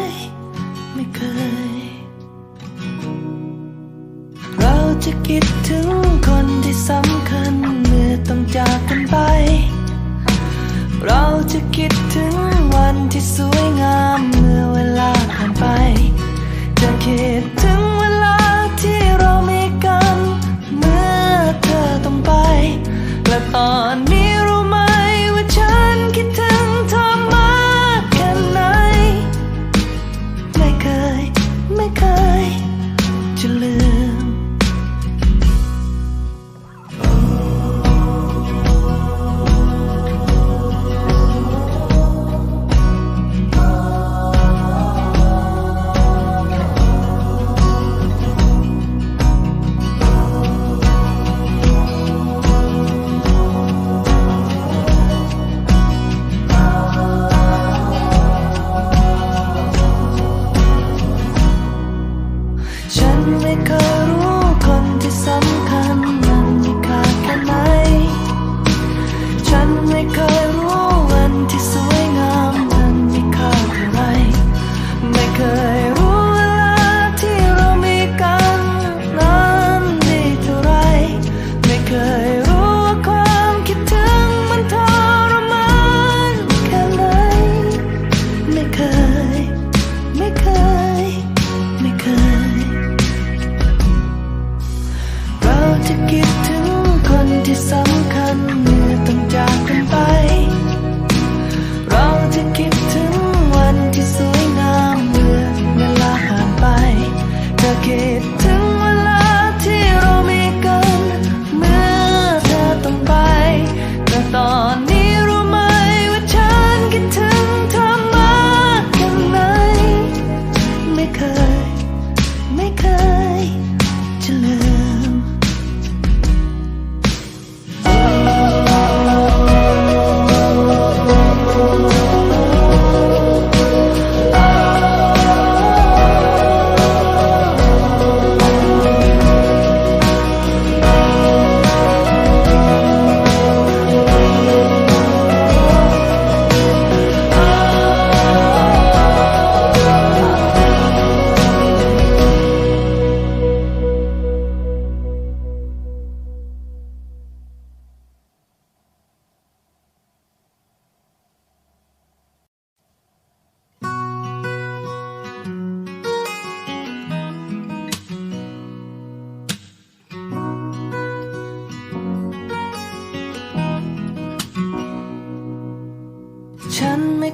ย จะคิดถึงคนที่สำคัญเมื่อต้องจากกันไป เราจะคิดถึง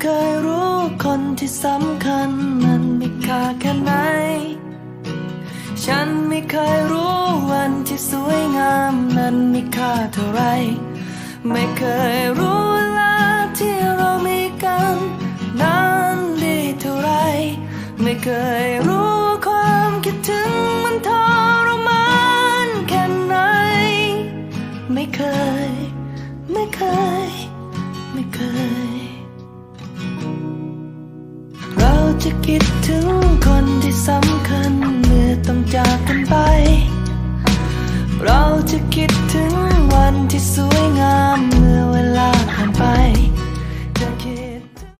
เคยรู้คนที่สำคัญมันมีค่าแค่ไหน ฉันไม่เคยรู้วันที่สวยงามนั้นมีค่าเท่าไร ไม่เคยรู้ จะคิดถึงคนที่สำคัญเมื่อต้องจากกันไป เราจะคิดถึงวันที่สวยงามเมื่อเวลาผ่านไป